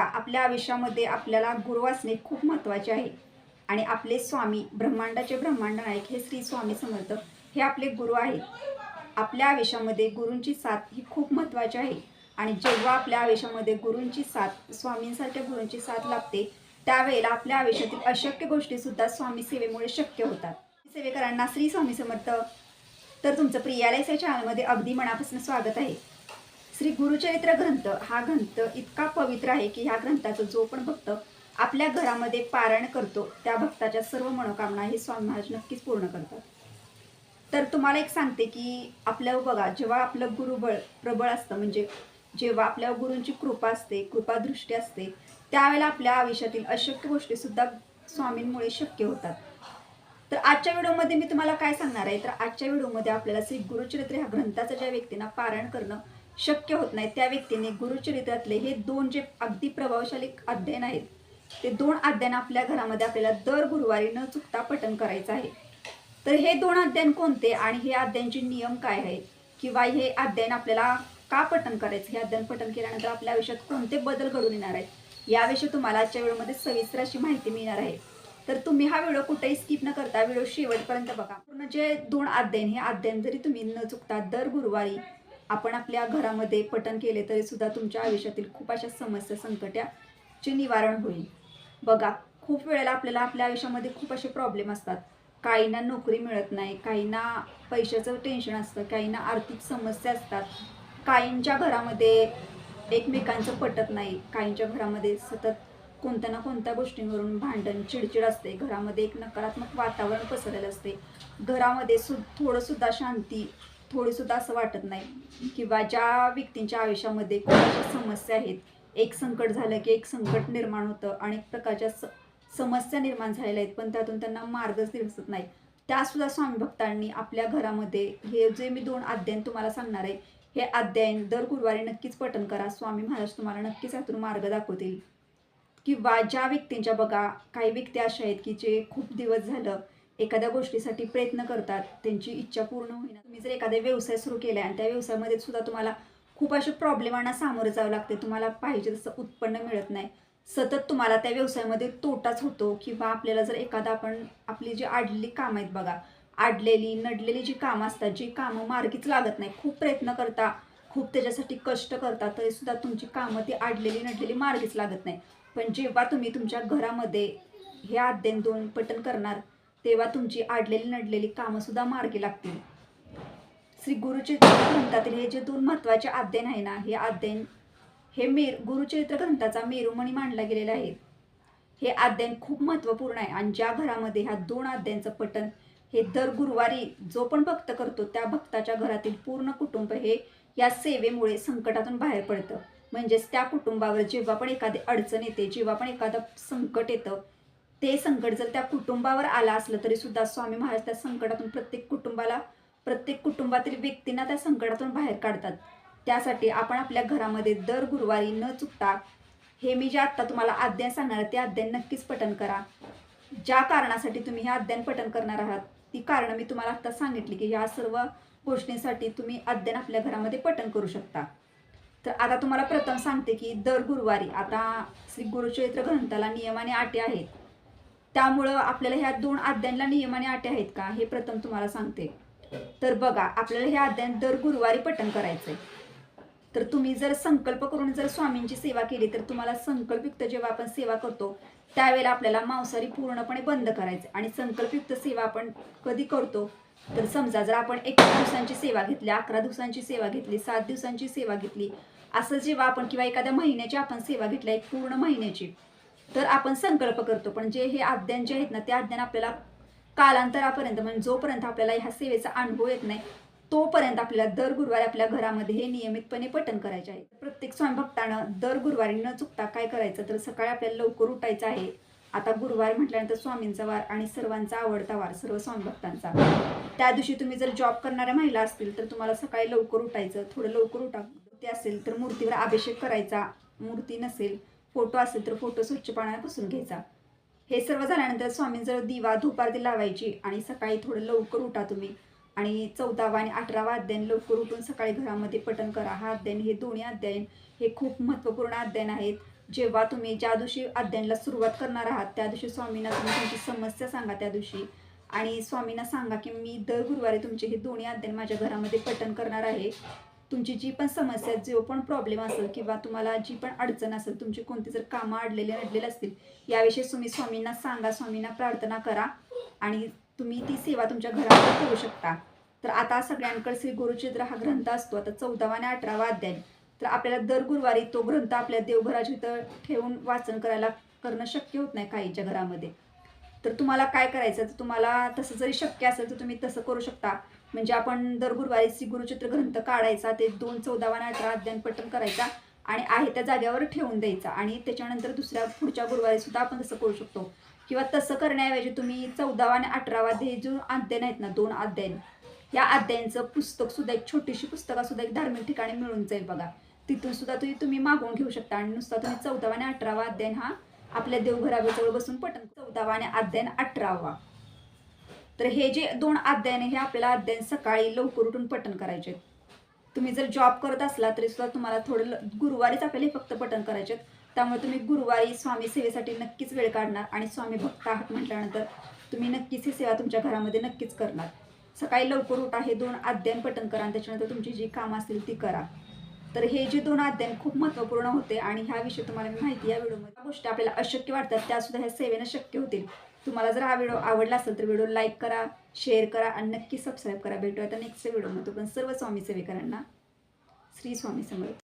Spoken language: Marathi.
आपल्या आयुष्यामध्ये आपल्याला गुरु असणे खूप महत्त्वाचे आहे. आणि आपले स्वामी ब्रह्मांडाचे ब्रह्मांड नायक हे श्री स्वामी समर्थ हे आपले गुरु आहेत. आपल्या आयुष्यामध्ये गुरूंची साथ ही खूप महत्त्वाची आहे. आणि जेव्हा आपल्या आयुष्यामध्ये गुरूंची साथ स्वामींसारख्या गुरूंची साथ लाभते त्यावेळेला आपल्या आयुष्यातील अशक्य गोष्टी सुद्धा स्वामी सेवेमुळे शक्य होतात. सेवेकरांना श्री स्वामी समर्थ. तर तुमचं प्रियालयस या चॅनलमध्ये अगदी मनापासून स्वागत आहे. श्री गुरुचरित्र ग्रंथ हा ग्रंथ इतका पवित्र आहे की ह्या ग्रंथाचं जो पण भक्त आपल्या घरामध्ये पारायण करतो त्या भक्ताच्या सर्व मनोकामना हे स्वामी महाराज नक्कीच पूर्ण करतात. तर तुम्हाला एक सांगते की आपलं बघा जेव्हा आपलं गुरुबळ प्रबळ असतं म्हणजे जेव्हा आपल्या गुरूंची कृपा असते कृपादृष्टी असते त्यावेळेला आपल्या आयुष्यातील अशक्य गोष्टी सुद्धा स्वामींमुळे शक्य होतात. तर आजच्या व्हिडिओमध्ये मी तुम्हाला काय सांगणार आहे? तर आजच्या व्हिडिओमध्ये आपल्याला श्री गुरुचरित्र ह्या ग्रंथाचं ज्या व्यक्तींना पारायण करणं शक्य होत नाही. त्या व्यक्तीने गुरुचरित्रातले हे दोन जे अगदी प्रभावशाली अध्ययन आहेत ते दोन अध्ययन आपल्या घरामध्ये आपल्याला दर गुरुवारी न चुकता पठण करायचं आहे. तर हे दोन अध्ययन कोणते आणि हे अध्ययनचे नियम काय आहेत? किंवा हे अध्ययन आपल्याला का पठण करायचं? हे अध्ययन पठण केल्यानंतर आपल्या आयुष्यात कोणते बदल घडून येणार आहेत? याविषयी तुम्हाला आजच्या व्हिडिओमध्ये सविस्तर अशी माहिती मिळणार आहे. तर तुम्ही हा व्हिडिओ कुठेही स्किप न करता व्हिडिओ शेवटपर्यंत बघा. पूर्ण जे दोन अध्ययन हे अध्ययन जरी तुम्ही न चुकता दर गुरुवारी आपण आपल्या घरामध्ये पठण केले तरी सुद्धा तुमच्या आयुष्यातील खूप अशा समस्या संकटाचे निवारण होईल. बघा खूप वेळेला आपल्याला आपल्या आयुष्यामध्ये खूप असे प्रॉब्लेम असतात. काहींना नोकरी मिळत नाही काहींना पैशाचं टेन्शन असतं काहींना आर्थिक समस्या असतात. काहींच्या घरामध्ये एकमेकांचं पटत नाही. काहींच्या घरामध्ये सतत कोणत्या ना कोणत्या गोष्टींवरून भांडण चिडचिड असते. घरामध्ये एक नकारात्मक वातावरण पसरलेलं असते. घरामध्ये सु थोडंसुद्धा शांती थोडीसुद्धा असं वाटत नाही. किंवा ज्या व्यक्तींच्या आयुष्यामध्ये कोणाच्या समस्या आहेत एक संकट झालं की एक संकट निर्माण होतं अनेक प्रकारच्या स समस्या निर्माण झालेल्या आहेत पण त्यातून त्यांना मार्गच दिसत नाही. त्यासुद्धा स्वामी भक्तांनी आपल्या घरामध्ये हे जे मी दोन अध्ययन तुम्हाला सांगणार आहे हे अध्ययन दर गुरुवारी नक्कीच पठण करा. स्वामी महाराज तुम्हाला नक्कीच यातून मार्ग दाखवतील. किंवा ज्या व्यक्तींच्या बघा काही व्यक्ती अशा आहेत की जे खूप दिवस झालं एखाद्या गोष्टीसाठी प्रयत्न करतात त्यांची इच्छा पूर्ण होईना. तुम्ही जर एखादा व्यवसाय सुरू केला आणि त्या व्यवसायामध्ये सुद्धा तुम्हाला खूप अशा प्रॉब्लेमांना सामोरं जावं लागते तुम्हाला पाहिजे तसं उत्पन्न मिळत नाही. सतत तुम्हाला त्या व्यवसायामध्ये तोटाच होतो किंवा आपल्याला जर एखादा आपण आपली जी आडलेली कामं आहेत बघा आडलेली नडलेली जी कामं असतात जी कामं मार्गीच लागत नाही. खूप प्रयत्न करता खूप त्याच्यासाठी कष्ट करता तरी सुद्धा तुमची कामं ती आडलेली नडलेली मार्गीच लागत नाही. पण जेव्हा तुम्ही तुमच्या घरामध्ये हे अध्ययन दोन पटन करणार तेव्हा तुमची आडलेली नडलेली कामं सुद्धा मार्गी लागतील. श्री गुरुचरित्र ग्रंथातील हे जे दोन महत्त्वाचे अध्ययन आहे ना हे अध्ययन हे मेर गुरुचरित्र ग्रंथाचा मेरुमणी मांडला गेलेला आहे. हे अध्ययन खूप महत्त्वपूर्ण आहे आणि ज्या घरामध्ये ह्या दोन अध्ययनचं पठण हे दर गुरुवारी जो पण भक्त करतो त्या भक्ताच्या घरातील पूर्ण कुटुंब हे या सेवेमुळे संकटातून बाहेर पडतं. म्हणजेच त्या कुटुंबावर जेव्हा पण एखादी अडचण येते जेव्हा पण एखादं संकट येतं ते संकट जर त्या कुटुंबावर आलं असलं तरी सुद्धा स्वामी महाराज त्या संकटातून प्रत्येक कुटुंबाला प्रत्येक कुटुंबातील व्यक्तींना त्या संकटातून बाहेर काढतात. त्यासाठी आपण आपल्या घरामध्ये दर गुरुवारी न चुकता हे मी जे आत्ता तुम्हाला अध्ययन सांगणार आहे, ते अध्ययन नक्कीच पठन करा. ज्या कारणासाठी तुम्ही हे अध्ययन पठन करणार आहात ती कारणं मी तुम्हाला आत्ता सांगितली की या सर्व गोष्टींसाठी तुम्ही अध्ययन आपल्या घरामध्ये पठन करू शकता. तर आता तुम्हाला प्रथम सांगते की दर गुरुवारी आता श्री गुरुचरित्र ग्रंथाला नियम आणि अटी आहेत. त्यामुळं आपल्याला ह्या दोन अध्ययनला नियम आणि अटी आहेत का? हे प्रथम तुम्हाला सांगते. तर बघा आपल्याला हे अध्ययन दर गुरुवारी पठण करायचंय. तर तुम्ही जर संकल्प करून जर स्वामींची सेवा केली तर तुम्हाला संकल्पयुक्त जेव्हा आपण सेवा करतो त्यावेळेला आपल्याला मांसाहारी पूर्णपणे बंद करायचं आणि संकल्पयुक्त सेवा आपण कधी करतो? तर समजा जर आपण एका दिवसांची सेवा घेतली अकरा दिवसांची सेवा घेतली सात दिवसांची सेवा घेतली असं जेव्हा आपण किंवा एखाद्या महिन्याची आपण सेवा घेतल्या एक पूर्ण महिन्याची तर आपण संकल्प करतो. पण जे हे अज्ञान जे आहेत ना ते अज्ञान आपल्याला कालांतरापर्यंत म्हणजे जोपर्यंत आपल्याला ह्या सेवेचा अनुभव येत नाही तोपर्यंत आपल्याला दर गुरुवारी आपल्या घरामध्ये हे नियमितपणे पठण करायचे आहे. प्रत्येक स्वयंभक्तानं दर गुरुवारी न चुकता काय करायचं? तर सकाळी आपल्याला लवकर उठायचं आहे. आता गुरुवार म्हटल्यानंतर स्वामींचा वार आणि सर्वांचा आवडता वार सर्व स्वामीभक्तांचा त्या दिवशी तुम्ही जर जॉब करणाऱ्या महिला असतील तर तुम्हाला सकाळी लवकर उठायचं. थोडं लवकर उठा. ते असेल तर मूर्तीवर अभिषेक करायचा. मूर्ती नसेल फोटो असेल तर फोटो स्वच्छ पाण्याने पुसून घ्यायचा. हे सर्व झाल्यानंतर स्वामींजवळ दिवा धूपारती लावायची आणि सकाळी थोडं लवकर उठा तुम्ही. आणि चौदावा आणि अठरावा अध्ययन लवकर उठून सकाळी घरामध्ये पठण करा. हा अध्ययन हे दोन्ही अध्ययन हे खूप महत्त्वपूर्ण अध्ययन आहेत. जेव्हा तुम्ही ज्या दिवशी अध्ययनाला सुरुवात करणार आहात त्या दिवशी स्वामींना तुम्ही तुमची समस्या सांगा त्या दिवशी. आणि स्वामींना सांगा की मी दर गुरुवारी तुमचे हे दोन्ही अध्ययन माझ्या घरामध्ये पठण करणार आहे. तुमची जी पण समस्या जो पण प्रॉब्लेम असेल किंवा तुम्हाला जी पण अडचण असेल तुमची कोणती जर कामं अडलेले नडलेले असतील याविषयी तुम्ही स्वामींना सांगा स्वामींना प्रार्थना करा आणि तुम्ही ती सेवा तुमच्या घरामध्ये करू शकता. तर आता सगळ्यांकडे श्री गुरुचित्र हा ग्रंथ असतो आता चौदावा आणि अठरावा अध्याय. तर आपल्याला दर गुरुवारी तो ग्रंथ आपल्या देवघराच्या इथं ठेवून वाचन करायला करणं शक्य होत नाही काहीच्या घरामध्ये. तर तुम्हाला काय करायचं तर तुम्हाला तसं जरी शक्य असेल तर तुम्ही तसं करू शकता. म्हणजे आपण दर गुरुवारी श्री गुरुचित्र ग्रंथ काढायचा ते दोन चौदावा अठरा अध्ययन पठण करायचा आणि आहे त्या जागेवर ठेवून द्यायचा. आणि त्याच्यानंतर दुसऱ्या पुढच्या गुरुवारी सुद्धा आपण तसं करू शकतो. किंवा तसं करण्याऐवजी तुम्ही चौदावा आणि अठरावा हे जो अध्ययन आहेत ना दोन अध्ययन या अध्यायांचं पुस्तक सुद्धा एक छोटीशी पुस्तकं सुद्धा एक धार्मिक ठिकाणी मिळून जाईल बघा. तिथून सुद्धा तुम्ही तुम्ही मागवून घेऊ शकता आणि नुसता तुम्ही चौदावा आणि अठरावा अध्ययन हा आपल्या देवघराजवळ बसून पटन चौदावा आणि अध्ययन अठरावा तर हे जे दोन अध्ययन आहे हे आपल्याला अध्ययन सकाळी लवकर उठून पठण करायचे तुम्ही जर जॉब करत असला तरी सुद्धा तुम्हाला थोडं ल- गुरुवारीच आपल्याला फक्त पठण करायचे आहेत. त्यामुळे तुम्ही गुरुवारी स्वामी सेवेसाठी नक्कीच वेळ काढणार आणि स्वामी भक्त आहात म्हटल्यानंतर तुम्ही नक्कीच ही सेवा तुमच्या घरामध्ये नक्कीच करणार. सकाळी लवकर उठा हे दोन अध्ययन पठण करा आणि त्याच्यानंतर तुमची जी कामं असतील ती करा. तर हे जे दोन अध्ययन खूप महत्त्वपूर्ण होते आणि ह्याविषयी तुम्हाला मी माहिती या व्हिडिओमध्ये गोष्टी आपल्याला अशक्य वाटतात त्यासुद्धा ह्या सेवेनं शक्य होतील. तुम्हाला जर हा व्हिडिओ आवडला असेल तर व्हिडिओ लाईक करा शेअर करा आणि नक्की सबस्क्राईब करा. भेटूया आता नेक्स्ट व्हिडिओमध्ये. पण सर्व स्वामी सेवेकरांना श्री स्वामी समर्थ.